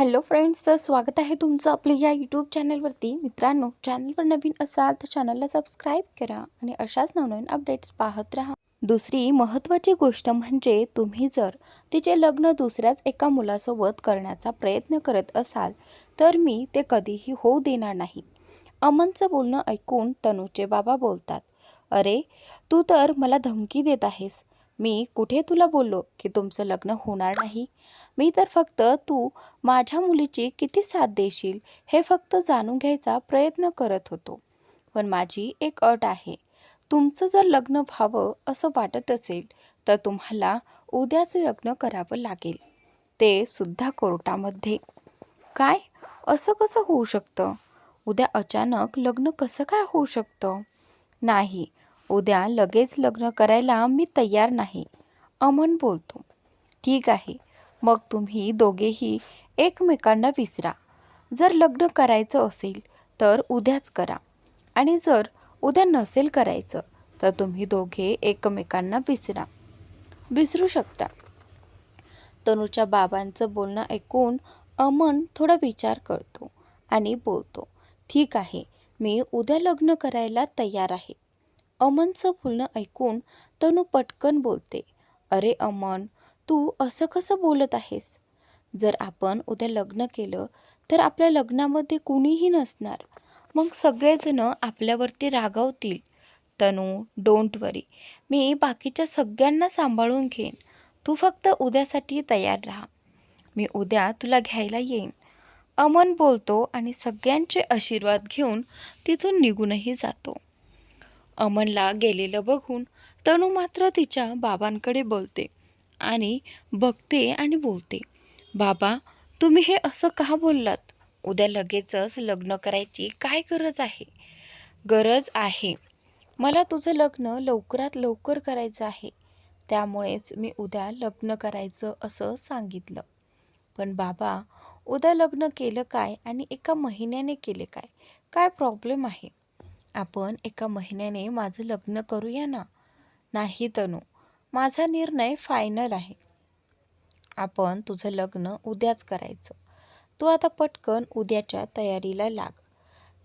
Hello friends तर स्वागत आहे तुमचं आपल्या या यूट्यूब चॅनलवरती मित्रांनो चॅनलवर नवीन असाल तर चॅनलला सबस्क्राईब करा आणि अशाच नवनवीन अपडेट्स पाहत राहा. दुसरी महत्त्वाची गोष्ट म्हणजे तुम्ही जर तिचे लग्न दुसऱ्याच एका मुलासोबत करण्याचा प्रयत्न करत असाल तर मी ते कधीही होऊ देणार नाही. अमनचं बोलणं ऐकून तनूचे बाबा बोलतात अरे तू तर मला धमकी देत आहेस. मी कुठे तुला बोललो की तुमचं लग्न होणार नाही? मी तर फक्त तू माझ्या मुलीची किती साथ देशील हे फक्त जाणून घ्यायचा प्रयत्न करत होतो. पण माझी एक अट आहे. तुमचं जर लग्न व्हावं असं वाटत असेल तर तुम्हाला उद्याचं लग्न करावं लागेल. ते सुद्धा कोर्टामध्ये. काय? असं कसं होऊ शकतं? उद्या अचानक लग्न कसं काय होऊ शकतं? नाही. उद्या लगेच लग्न करायला मी तयार नाही. अमन बोलतो ठीक आहे मग तुम्ही दोघेही एकमेकांना विसरा. जर लग्न करायचं असेल तर उद्याच करा. आणि जर उद्या नसेल करायचं तर तुम्ही दोघे एकमेकांना विसरा. विसरू शकता. तनूच्या बाबांचं बोलणं ऐकून अमन थोडा विचार करतो आणि बोलतो ठीक आहे मी उद्या लग्न करायला तयार आहे. अमनचं बोलणं ऐकून तनू पटकन बोलते अरे अमन तू असं कसं बोलत आहेस? जर आपण उद्या लग्न केलं तर आपल्या लग्नामध्ये कुणीही नसणार. मग सगळेजणं आपल्यावरती रागावतील. तनू डोंट वरी मी बाकीच्या सगळ्यांना सांभाळून घेईन. तू फक्त उद्यासाठी तयार राहा. मी उद्या तुला घ्यायला येईन. अमन बोलतो आणि सगळ्यांचे आशीर्वाद घेऊन तिथून निघूनही जातो. अमनला गेलेलं बघून तनू मात्र तिच्या बाबांकडे बोलते आणि बघते आणि बोलते बाबा तुम्ही हे असं का बोललात? उद्या लगेचच लग्न करायची काय गरज आहे? गरज आहे. मला तुझं लग्न लवकरात लवकर करायचं आहे. त्यामुळेच मी उद्या लग्न करायचं असं सांगितलं. पण बाबा उद्या लग्न केलं काय आणि एका महिन्याने केले काय? काय प्रॉब्लेम आहे? आपण एका महिन्याने माझं लग्न करूया ना? नाही तनू माझा निर्णय फायनल आहे. आपण तुझं लग्न उद्याच करायचं. तू आता पटकन उद्याच्या तयारीला लाग.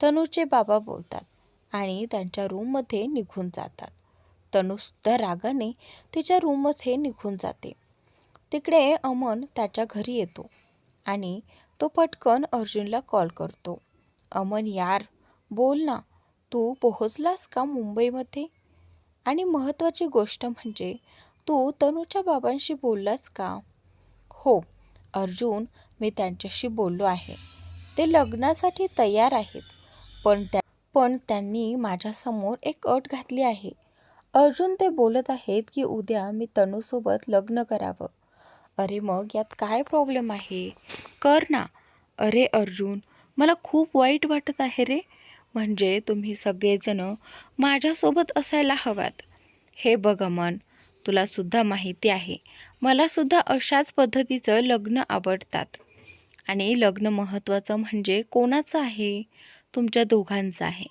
तनूचे बाबा बोलतात आणि त्यांच्या रूममध्ये निघून जातात. तनूसुद्धा रागाने तिच्या रूममध्ये निघून जाते. तिकडे अमन त्याच्या घरी येतो आणि तो पटकन अर्जुनला कॉल करतो. अमन यार बोल ना तू पोहोचलास का मुंबईमध्ये? आणि महत्त्वाची गोष्ट म्हणजे तू तनूच्या बाबांशी बोललास का? हो अर्जुन मी त्यांच्याशी बोललो आहे. ते लग्नासाठी तयार आहेत पण त्या पण त्यांनी माझ्यासमोर एक अट घातली आहे. अर्जुन ते बोलत आहेत की उद्या मी तनूसोबत लग्न करावं. अरे मग यात काय प्रॉब्लेम आहे? कर ना. अरे अर्जुन मला खूप वाईट वाटत आहे रे. म्हणजे तुम्ही सगळेजण माझ्यासोबत असायला हवात. हे बघ अमन तुलासुद्धा माहिती आहे मलासुद्धा अशाच पद्धतीचं लग्न आवडतात. आणि लग्न महत्त्वाचं म्हणजे कोणाचं आहे? तुमच्या दोघांचं आहे.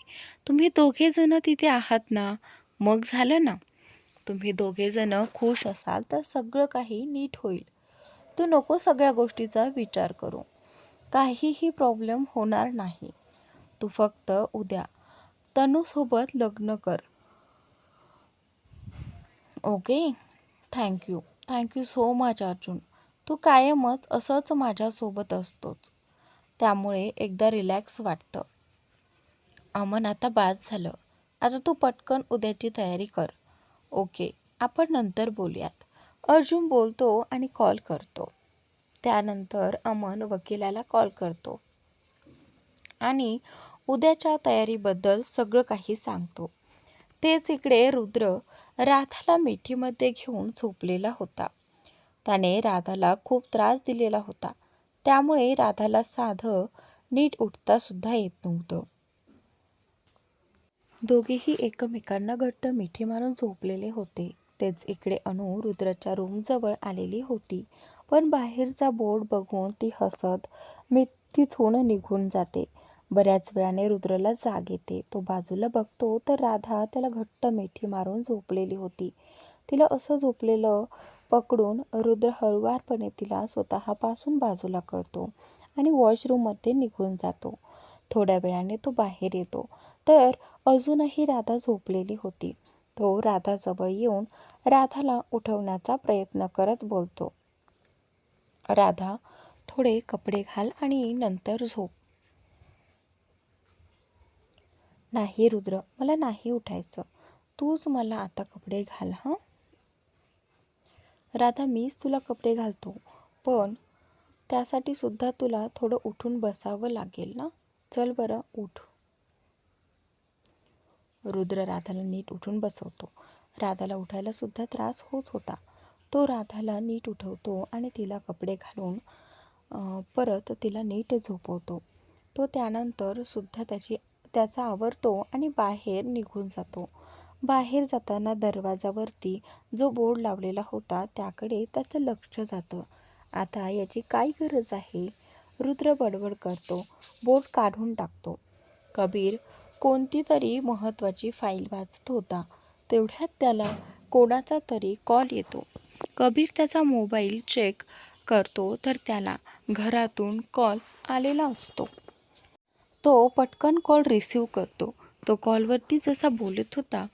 तुम्ही दोघेजणं तिथे आहात ना? मग झालं ना? तुम्ही दोघेजणं खुश असाल तर सगळं काही नीट होईल. तू नको सगळ्या गोष्टीचा विचार करू. काहीही प्रॉब्लेम होणार नाही. तू फक्त उद्या. तनूसोबत लग्न कर. Okay? Thank you thank you so much Arjun. तू कायमच असंच माझ्यासोबत असतोच. त्यामुळे एकदा रिलॅक्स वाटतं. अमन आता बाद झालं. आता तू पटकन उद्याची तयारी कर. ओके? आपण नंतर बोलूयात. अर्जुन बोलतो आणि कॉल करतो. त्यानंतर अमन वकिलाला कॉल करतो. आणि उद्याच्या तयारीबद्दल सगळं काही सांगतो. तेच इकडे रुद्र राधाला मिठीमध्ये घेऊन झोपलेला होता. त्याने राधाला खूप त्रास दिलेला होता. त्यामुळे राधाला साधं नीट उठतासुद्धा येत नव्हतं. दोघेही एकमेकांना घट्ट मिठी मारून झोपलेले होते. तेच इकडे अनु रुद्रच्या रूमजवळ आलेली होती. पण बाहेरचा बोर्ड बघून ती हसत मी तिथून निघून जाते. बऱ्याच वेळाने रुद्रला जाग येते. तो बाजूला बघतो तर राधा त्याला घट्ट मेठी मारून झोपलेली होती. तिला असं झोपलेलं पकडून रुद्र हळुवारपणे तिला स्वतःपासून बाजूला करतो आणि वॉशरूममध्ये निघून जातो. थोड्या वेळाने तो बाहेर येतो. तर अजूनही राधा झोपलेली होती. तो राधाजवळ येऊन राधाला उठवण्याचा प्रयत्न करत बोलतो. राधा थोडे कपडे घाल आणि नंतर झोप. नाही रुद्र मला नाही उठायचं. तूच मला आता कपडे घाल हां? राधा मीच तुला कपडे घालतो. पण त्यासाठी सुद्धा तुला थोडं उठून बसावं लागेल ना? चल बरं उठ. रुद्र राधाला नीट उठून बसवतो. राधाला उठायला सुद्धा त्रास होत होता. तो राधाला नीट उठवतो आणि तिला कपडे घालून परत तिला नीट झोपवतो. तो त्यानंतर सुद्धा त्याची त्याचा आवरतो आणि बाहेर निघून जातो. बाहेर जाताना दरवाजावरती जो बोर्ड लावलेला होता त्याकडे त्याचं लक्ष जातं. आता याची काय गरज आहे? रुद्र बडबड करतो. बोर्ड काढून टाकतो. कबीर कोणती तरी महत्त्वाची फाईल वाचत होता. तेवढ्यात त्याला कोणाचा तरी कॉल येतो. कबीर त्याचा मोबाईल चेक करतो तर त्याला घरातून कॉल आलेला असतो. तो पटकन कॉल रिसीव करतो. तो कॉलवरती जसा बोलत होता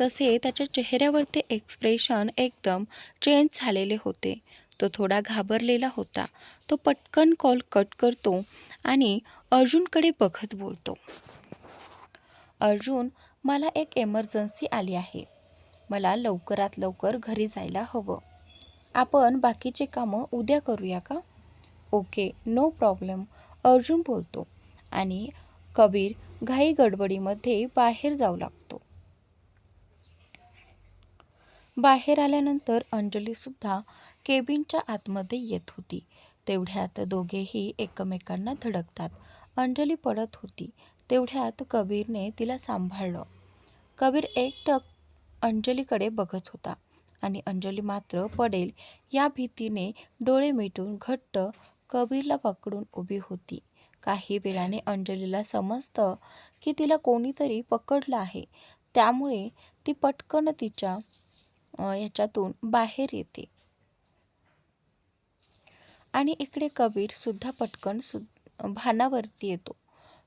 तसे त्याच्या चेहऱ्यावरती एक्सप्रेशन एकदम चेंज झालेले होते. तो थोडा घाबरलेला होता. तो पटकन कॉल कट करतो आणि अर्जुनकडे बघत बोलतो. अर्जुन मला एक एमर्जन्सी आली आहे. मला लवकरात लवकर घरी जायला हवं. आपण बाकीचे कामं उद्या करूया का? ओके नो प्रॉब्लेम अर्जुन बोलतो. आणि कबीर घाई गडबडीमध्ये बाहेर जाऊ लागतो. बाहेर आल्यानंतर अंजलीसुद्धा केबिनच्या आतमध्ये येत होती. तेवढ्यात दोघेही एकमेकांना धडकतात. अंजली पडत होती. तेवढ्यात कबीरने तिला सांभाळलं. कबीर एकटक अंजलीकडे बघत होता आणि अंजली मात्र पडेल या भीतीने डोळे मिटून घट्ट कबीरला पकडून उभी होती. काही वेळाने अंजलीला समजतं की तिला कोणीतरी पकडलं आहे. त्यामुळे ती पटकन तिच्या याच्यातून बाहेर येते. आणि इकडे कबीर सुद्धा पटकन सु भानावरती येतो.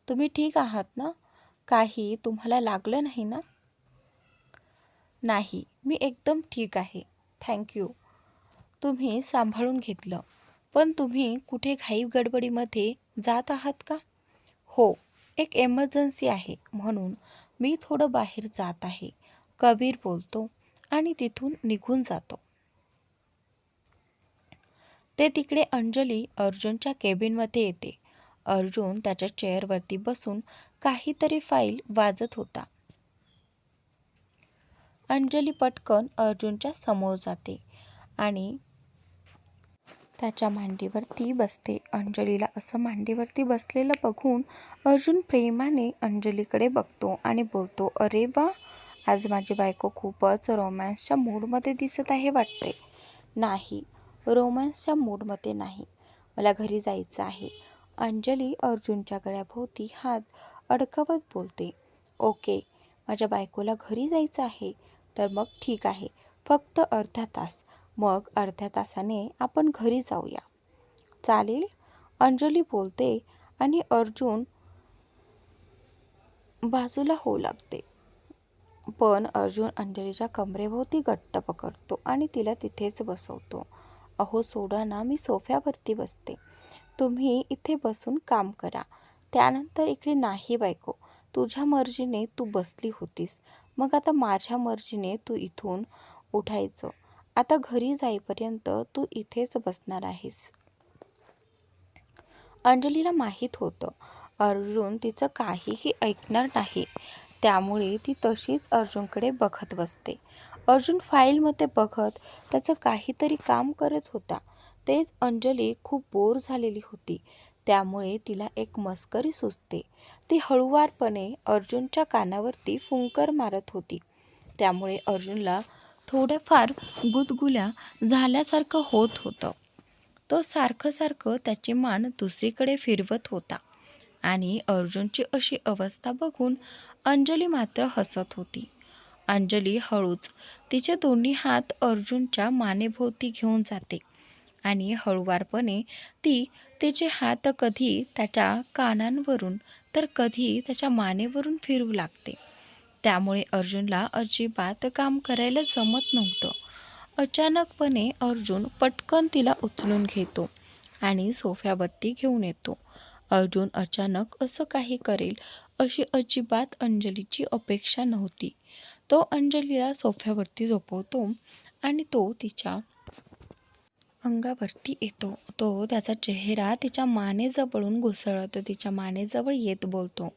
तुम्ही ठीक आहात ना? काही तुम्हाला लागलं नाही ना? नाही मी एकदम ठीक आहे. थँक्यू तुम्ही सांभाळून घेतलं. पण तुम्ही कुठे घाई गडबडीमध्ये जात आहात का? हो एक एमर्जन्सी आहे म्हणून मी थोडं बाहेर जात आहे. कबीर बोलतो आणि तिथून निघून जातो. ते तिकडे अंजली अर्जुनच्या केबिनमध्ये येते. अर्जुन त्याच्या चेअरवरती बसून काहीतरी फाईल वाजत होता. अंजली पटकन अर्जुनच्या समोर जाते आणि त्याच्या मांडीवरती बसते. अंजलीला असं मांडीवरती बसलेलं बघून अर्जुन प्रेमाने अंजलीकडे बघतो आणि बोलतो अरे वा आज माझी बायको खूपच रोमॅन्सच्या मूडमध्ये दिसत आहे वाटते. नाही रोमॅन्सच्या मूडमध्ये नाही. मला घरी जायचं आहे. अंजली अर्जुनच्या गळ्याभोवती हात अडकवत बोलते. ओके माझ्या बायकोला घरी जायचं आहे. तर मग ठीक आहे. फक्त अर्धा तास. मग अर्ध्या तासाने आपण घरी जाऊया. चालेल? अंजली बोलते आणि अर्जुन बाजूला होऊ लागते. पण अर्जुन अंजलीच्या कमरेभोवती घट्ट पकडतो आणि तिला तिथेच बसवतो. अहो सोडा ना मी सोफ्यावरती बसते. तुम्ही इथे बसून काम करा. त्यानंतर इकडे नाही बायको. तुझ्या मर्जीने तू बसली होतीस. मग आता माझ्या मर्जीने तू इथून उठायचं. आता घरी जाईपर्यंत तू इथेच बसणार आहेस. अंजलीला माहीत होतं. अर्जुन तिचं काहीही ऐकणार नाही. त्यामुळे ती तशीच अर्जुनकडे बघत बसते. अर्जुन फाईलमध्ये बघत त्याचं काहीतरी काम करत होता. तेच अंजली खूप बोर झालेली होती. त्यामुळे तिला एक मस्करी सुचते. ती हळुवारपणे अर्जुनच्या कानावरती फुंकर मारत होती. त्यामुळे अर्जुनला थोड्याफार गुदगुल्या झाल्यासारखं होत होतं. तो सारखं सारखं त्याची मान दुसरीकडे फिरवत होता आणि अर्जुनची अशी अवस्था बघून अंजली मात्र हसत होती. अंजली हळूच तिचे दोन्ही हात अर्जुनच्या मानेभोवती घेऊन जाते आणि हळुवारपणे ती तिचे हात कधी त्याच्या कानांवरून तर कधी त्याच्या मानेवरून फिरू लागते. त्यामुळे अर्जुनला अजिबात काम करायला जमत नव्हतं. अचानकपणे अर्जुन पटकन तिला उचलून घेतो आणि सोफ्यावरती घेऊन येतो. अर्जुन अचानक असं काही करेल अशी अजिबात अंजलीची अपेक्षा नव्हती. तो अंजलीला सोफ्यावरती झोपवतो आणि तो तिच्या अंगावरती येतो. तो त्याचा चेहरा तिच्या मानेजवळून घुसळत. तिच्या मानेजवळ येत बोलतो.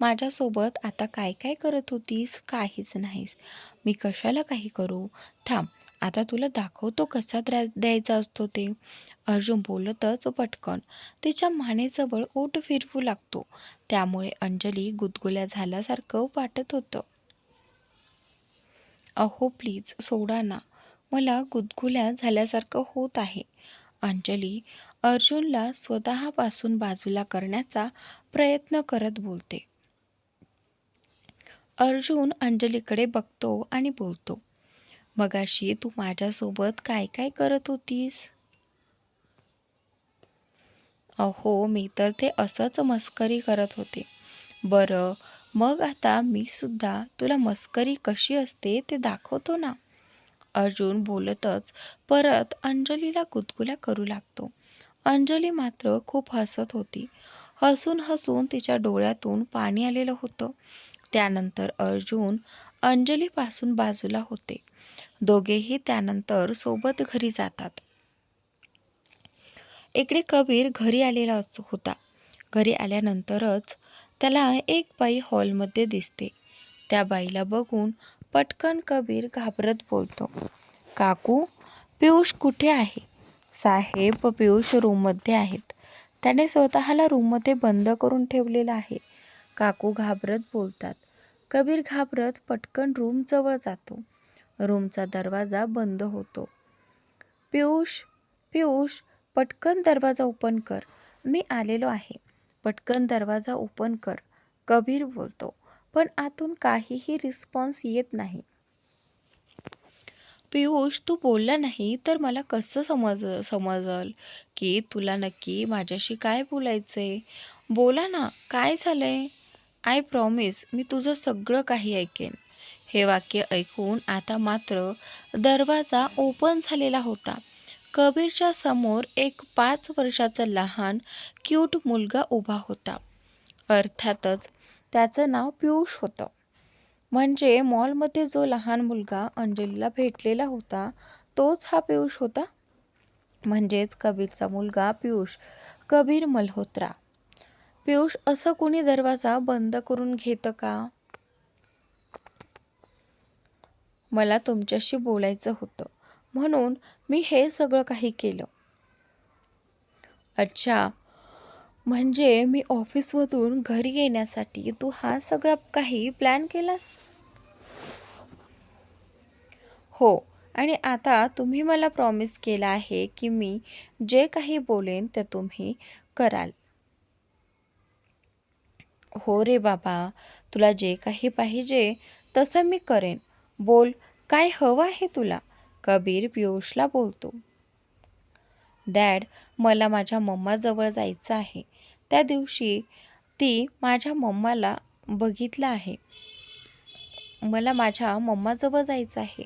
माझ्यासोबत आता काय काय करत होतीस? काहीच नाहीस. मी कशाला काही करू? थांब. आता तुला दाखवतो कसा द्या द्यायचा असतो ते. अर्जुन बोलतच पटकन. तिच्या मानेजवळ ओट फिरवू लागतो. त्यामुळे अंजली गुदगुल्या झाल्यासारखं वाटत होतं. अहो प्लीज सोडा ना. मला गुदगुल्या झाल्यासारखं होत आहे. अंजली अर्जुनला स्वतःपासून बाजूला करण्याचा प्रयत्न करत बोलते. अर्जुन अंजलीकडे बघतो आणि बोलतो मगाशी तू माझ्यासोबत काय काय करत होतीस? अहो मी तर ते असंच मस्करी करत होते. बरं मग आता मी सुद्धा तुला मस्करी कशी असते ते दाखवतो ना. अर्जुन बोलतच परत अंजलीला गुदगुल्या करू लागतो. अंजली मात्र खूप हसत होती. हसून हसून तिच्या डोळ्यातून पाणी आलेलं होतं. त्यानंतर अर्जुन अंजलीपासून बाजूला होते. दोघेही त्यानंतर सोबत घरी जातात. इकडे कबीर घरी आलेला असतो होता. घरी आल्यानंतरच त्याला एक बाई हॉलमध्ये दिसते. त्या बाईला बघून पटकन कबीर घाबरत बोलतो. काकू पियुष कुठे आहे? साहेब पियुष रूममध्ये आहेत. त्याने स्वतःला रूममध्ये बंद करून ठेवलेलं आहे. काकू घाबरत बोलतात. कबीर घाबरत पटकन रूमजवळ जातो. रूमचा दरवाजा बंद होतो. पियुष पियुष पटकन दरवाजा ओपन कर. मी आलेलो आहे. पटकन दरवाजा ओपन कर कबीर बोलतो. पण आतून काहीही रिस्पॉन्स येत नाही. पियुष तू बोलला नाही तर मला कसं समज समजल? की तुला नक्की माझ्याशी काय बोलायचं आहे बोला ना काय झालं आहे आय प्रॉमिस मी तुझं सगळं काही ऐकेन. हे वाक्य ऐकून आता मात्र दरवाजा ओपन झालेला होता. कबीरच्या समोर एक पाच वर्षाचा लहान क्यूट मुलगा उभा होता. अर्थातच त्याचं नाव पियुष होतं. म्हणजे मॉलमध्ये जो लहान मुलगा अंजलीला भेटलेला होता तोच हा पियुष होता? म्हणजेच कबीरचा मुलगा पियुष कबीर मल्होत्रा. पियुष असं कुणी दरवाजा बंद करून घेतं का? मला तुमच्याशी बोलायचं होतं. म्हणून मी हे सगळं काही केलं. अच्छा म्हणजे मी ऑफिसमधून घरी येण्यासाठी तू हा सगळा काही प्लॅन केलास? हो. आणि आता तुम्ही मला प्रॉमिस केला आहे की मी जे काही बोलेन ते तुम्ही कराल. हो रे बाबा. तुला जे काही पाहिजे तसं मी करेन. बोल काय हवं आहे तुला? कबीर पियुषला बोलतो. डॅड मला माझ्या मम्माजवळ जायचं आहे. त्या दिवशी ती माझ्या मम्माला बघितलं आहे. मला माझ्या मम्माजवळ जायचं आहे.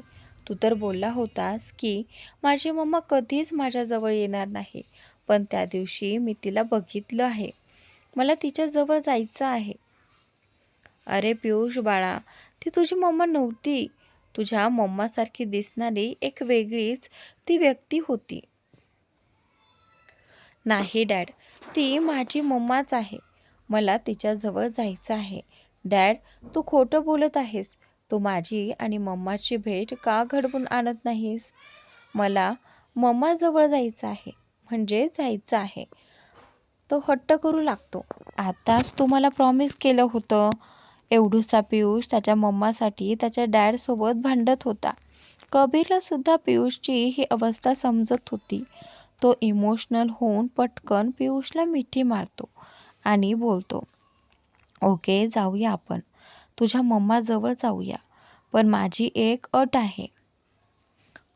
तू तर बोलला होतास की माझी मम्मा कधीच माझ्याजवळ येणार नाही पण त्या दिवशी मी तिला बघितलं आहे. मला तिच्याजवळ जायचं आहे. अरे पियुष बाळा ती तुझी मम्मा नव्हती. तुझ्या मम्मासारखी दिसणारी एक वेगळीच ती व्यक्ती होती. नाही डॅड ती माझी मम्माच आहे. मला तिच्याजवळ जायचं आहे. डॅड तू खोटं बोलत आहेस. तू माझी आणि मम्माची भेट का घडवून आणत नाहीस? मला मम्माजवळ जायचं आहे. म्हणजे जायचं आहे. तो हट्ट करू लागतो. आताच तू मला प्रॉमिस केलं होतं. एवढूसा पियुष त्याच्या मम्मासाठी त्याच्या डॅडसोबत भांडत होता. कबीरला सुद्धा पियुषची ही अवस्था समजत होती. तो इमोशनल होऊन पटकन पियुषला मिठी मारतो आणि बोलतो ओके जाऊया आपण. तुझ्या मम्माजवळ जाऊया. पण माझी एक अट आहे.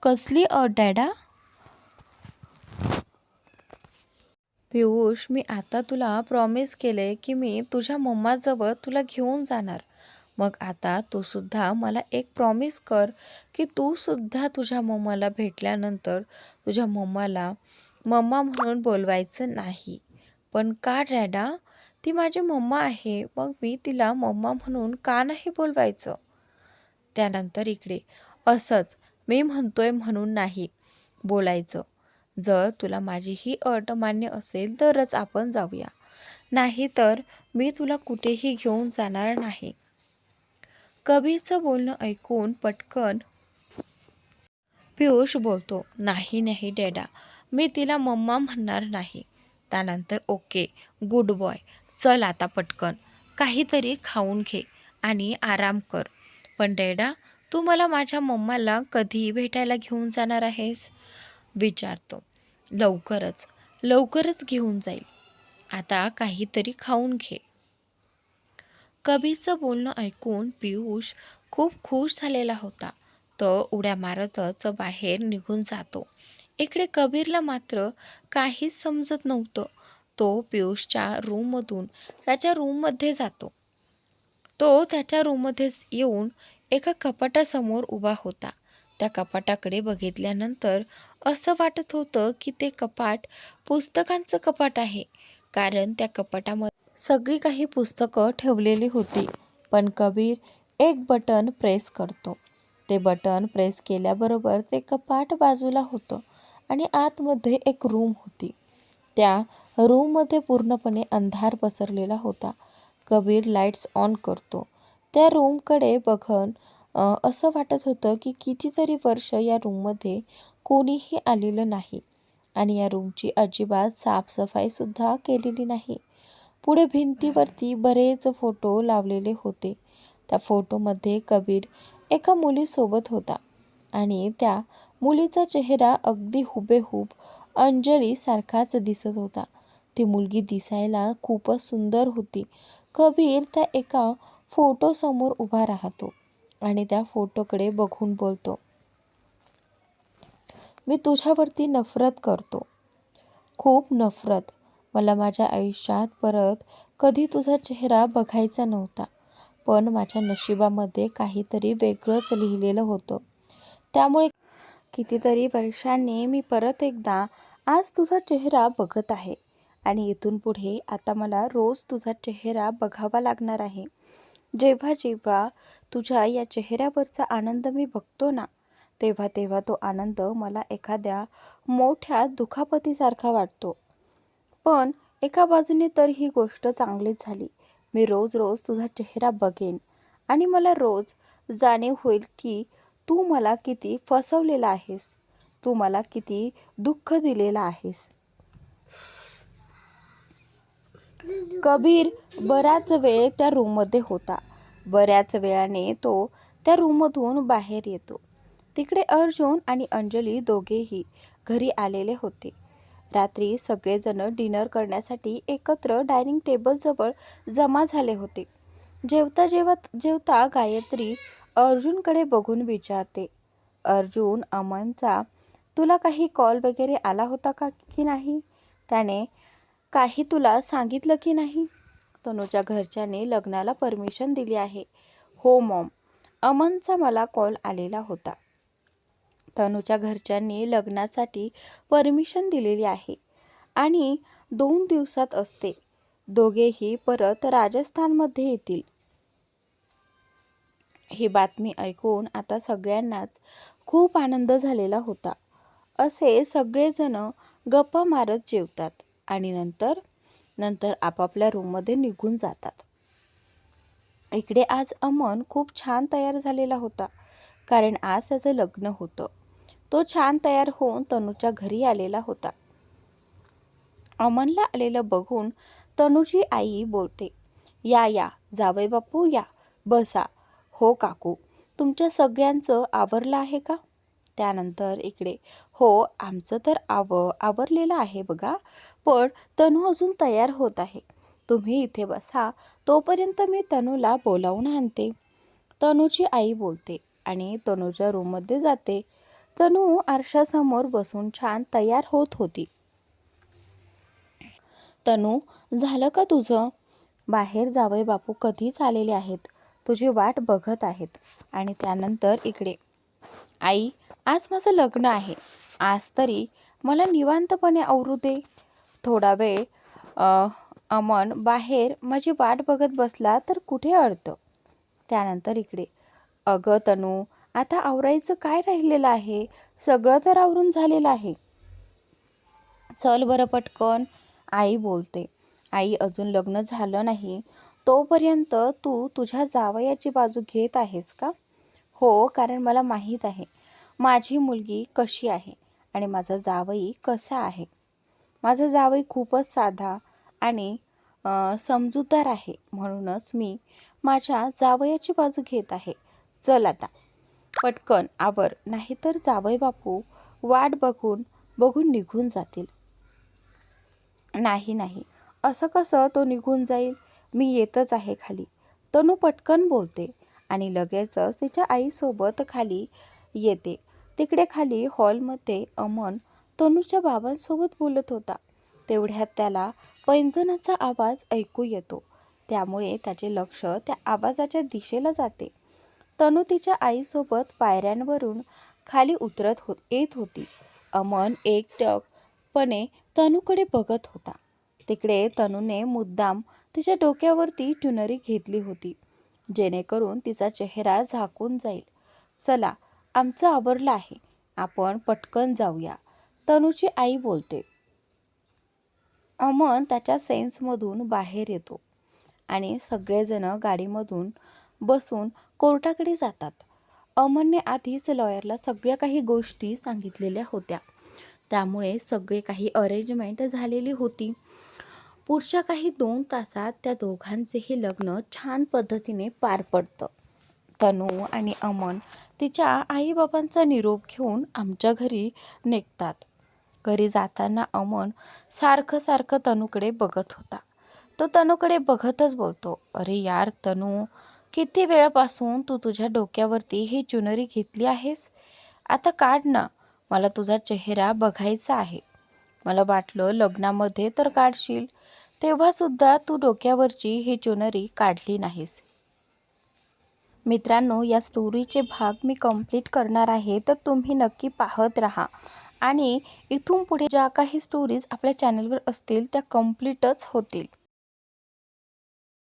कसली अट डॅडा? पियुष मी आता तुला प्रॉमिस केले की मी तुझ्या मम्माजवळ तुला घेऊन जाणार. मग आता तूसुद्धा मला एक प्रॉमिस कर की तूसुद्धा तुझ्या मम्माला भेटल्यानंतर तुझ्या मम्माला मम्मा म्हणून बोलवायचं नाही. पण का डॅडा ती माझी मम्मा आहे. मग मी तिला मम्मा म्हणून का नाही बोलवायचं? त्यानंतर इकडे असंच मी म्हणतोय म्हणून नाही बोलायचं. जर तुला माझी ही अट मान्य असेल तरच आपण जाऊया. नाही तर मी तुला कुठेही घेऊन जाणार नाही. कबीरचं बोलणं ऐकून पटकन पियुष बोलतो नाही नाही डॅडा मी तिला मम्मा म्हणणार नाही. त्यानंतर ओके गुड बॉय चल आता पटकन काहीतरी खाऊन घे आणि आराम कर. पण डॅडा तू मला माझ्या मम्माला कधी भेटायला घेऊन जाणार आहेस? विचारतो. लवकरच लवकरच घेऊन जाईल. आता काहीतरी खाऊन घे. कबीरचं बोलणं ऐकून पियुष खूप खुश झालेला होता. तो उड्या मारतच बाहेर निघून जातो. इकडे कबीरला मात्र काहीच समजत नव्हतं. तो पियुषच्या रूममधून त्याच्या रूममध्ये जातो. तो त्याच्या रूममध्ये येऊन एका कपाटासमोर उभा होता. त्या कपाटाकडे बघितल्यानंतर असं वाटत होतं की ते कपाट पुस्तकांचं कपाट आहे. कारण त्या कपाटामध्ये सगळी काही पुस्तकं ठेवलेली होती पण कबीर एक बटन प्रेस करतो. ते बटन प्रेस केल्याबरोबर ते कपाट बाजूला होतं आणि आतमध्ये एक रूम होती. त्या रूममध्ये पूर्णपणे अंधार पसरलेला होता. कबीर लाईट्स ऑन करतो. त्या रूमकडे बघून असं वाटत होतं की कितीतरी वर्ष या रूममध्ये कोणीही आलेलं नाही आणि या रूमची अजिबात साफसफाईसुद्धा केलेली नाही. पुढे भिंतीवरती बरेच फोटो लावलेले होते. त्या फोटोमध्ये कबीर एका मुलीसोबत होता आणि त्या मुलीचा चेहरा अगदी हुबेहूब अंजलीसारखाच दिसत होता. ती मुलगी दिसायला खूपच सुंदर होती. कबीर त्या एका फोटोसमोर उभा राहतो आणि त्या फोटोकडे बघून बोलतो मी तुझ्यावरती नफरत करतो. खूप नफरत. मला माझ्या आयुष्यात परत कधी तुझा चेहरा बघायचा नव्हता. पण माझ्या नशिबामध्ये काहीतरी वेगळंच लिहिलेलं होतं. त्यामुळे कितीतरी वर्षांनी मी परत एकदा आज तुझा चेहरा बघत आहे आणि इथून पुढे आता मला रोज तुझा चेहरा बघावा लागणार आहे. जेव्हा जेव्हा तुझ्या या चेहऱ्यावरचा आनंद मी बघतो ना तेव्हा तेव्हा तो आनंद मला एखाद्या मोठ्या दुखापतीसारखा वाटतो. पण एका बाजूने तर ही गोष्ट चांगलीच झाली. मी रोज रोज तुझा चेहरा बघेन. आणि मला रोज जाणीव होईल की तू मला किती फसवलेला आहेस. तू मला किती दुःख दिलेलं आहेस. कबीर बराच वेळ त्या रूममध्ये होता. बऱ्याच वेळाने तो त्या रूममधून बाहेर येतो. तिकडे अर्जुन आणि अंजली दोघेही घरी आलेले होते. रात्री सगळेजण डिनर करण्यासाठी एकत्र डायनिंग टेबलजवळ जमा झाले होते. जेवता जेवत जेवता गायत्री अर्जुनकडे बघून विचारते अर्जुन अमनचा तुला काही कॉल वगैरे आला होता का की नाही? त्याने काही तुला सांगितलं की नाही? तनुच्या घरच्याने लग्नाला परमिशन दिली आहे. हो मॉम अमनचा मला कॉल आलेला होता. तनूच्या घरच्यांनी लग्नासाठी परमिशन दिलेली आहे. आणि दोन दिवसात असते. दोघेही परत राजस्थानमध्ये येतील. ही बातमी ऐकून आता सगळ्यांनाच खूप आनंद झालेला होता. असे सगळेजण गप्पा मारत जेवतात आणि नंतर नंतर आपापल्या रूममध्ये निघून जातात. इकडे आज अमन खूप छान तयार झालेला होता. कारण आज त्याचं लग्न होतं. तो छान तयार होऊन तनूच्या घरी आलेला होता. अमनला आलेलं बघून तनूची आई बोलते या या जावे बापू या बसा. हो काकू तुमच्या सगळ्यांचं आवरलं आहे का? त्यानंतर इकडे हो आमचं तर आव आवरलेलं आहे बघा पण तनू अजून तयार होत आहे. तुम्ही इथे बसा तोपर्यंत मी तनूला बोलावून आणते. तनूची आई बोलते आणि तनूच्या रूममध्ये जाते. तनू आरशासमोर बसून छान तयार होत होती. तनू झालं का तुझं? बाहेर जावई बापू कधीच आलेले आहेत. तुझी वाट बघत आहेत. आणि त्यानंतर इकडे. आई आज माझं लग्न आहे. आज तरी मला निवांतपणे आवरू दे. थोडा वेळ अमन बाहेर माझी वाट बघत बसला तर कुठे अडतं? त्यानंतर इकडे. अगं तनू आता आवरायचं काय राहिलेलं आहे? सगळं तर आवरून झालेलं आहे. चल बरं पटकन आई बोलते. आई अजून लग्न झालं नाही. तोपर्यंत तू तुझ्या जावयाची बाजू घेत आहेस का? हो कारण मला माहीत आहे. माझी मुलगी कशी आहे आणि माझा जावई कसा आहे? माझा जावई खूपच साधा आणि समजूतदार आहे म्हणूनच मी माझ्या जावयाची बाजू घेत आहे. चल आता. पटकन आवर नाहीतर जावई बापू वाट बघून बघून निघून जातील. नाही नाही असं कसं तो निघून जाईल? मी येतच आहे खाली. तनू पटकन बोलते आणि लगेचच तिच्या आईसोबत खाली येते. तिकडे खाली हॉलमध्ये अमन तनूच्या बाबांसोबत बोलत होता. तेवढ्यात त्याला पैंजणाचा आवाज ऐकू येतो. त्यामुळे त्याचे लक्ष त्या आवाजाच्या दिशेला जाते. तनू तिच्या आईसोबत पायऱ्यांवरून खाली उतरत हो येत होती. अमन एकटकपणे तनूकडे बघत होता. तिकडे तनूने मुद्दाम तिच्या डोक्यावरती ट्युनरी घेतली होती जेणेकरून तिचा चेहरा झाकून जाईल. चला आमचं आवरलं आहे. आपण पटकन जाऊया तनूची आई बोलते. अमन त्याच्या सेन्समधून बाहेर येतो आणि सगळेजण गाडीमधून बसून कोर्टाकडे जातात. अमनने आधीच लॉयरला सगळ्या काही गोष्टी सांगितलेल्या होत्या. त्यामुळे सगळे काही अरेंजमेंट झालेली होती. पुढच्या काही दोन तासात त्या दोघांचेही लग्न छान पद्धतीने पार पडतं. तनू आणि अमन तिच्या आईबाबांचा निरोप घेऊन आमच्या घरी निघतात. घरी जाताना अमन सारखं सारखं तनूकडे बघत होता. तो तनूकडे बघतच बोलतो अरे यार तनू किती वेळापासून तू तुझ्या डोक्यावरती ही चुनरी घेतली आहेस? आता काढ ना. मला तुझा चेहरा बघायचा आहे. मला वाटलं लग्नामध्ये तर काढशील. तेव्हासुद्धा तू डोक्यावरची ही चुनरी काढली नाहीस. मित्रांनो या स्टोरीचे भाग मी कंप्लीट करणार आहे तर तुम्ही नक्की पाहत राहा. आणि इथून पुढे ज्या काही स्टोरीज आपल्या चॅनलवर असतील त्या कंप्लीटच होतील.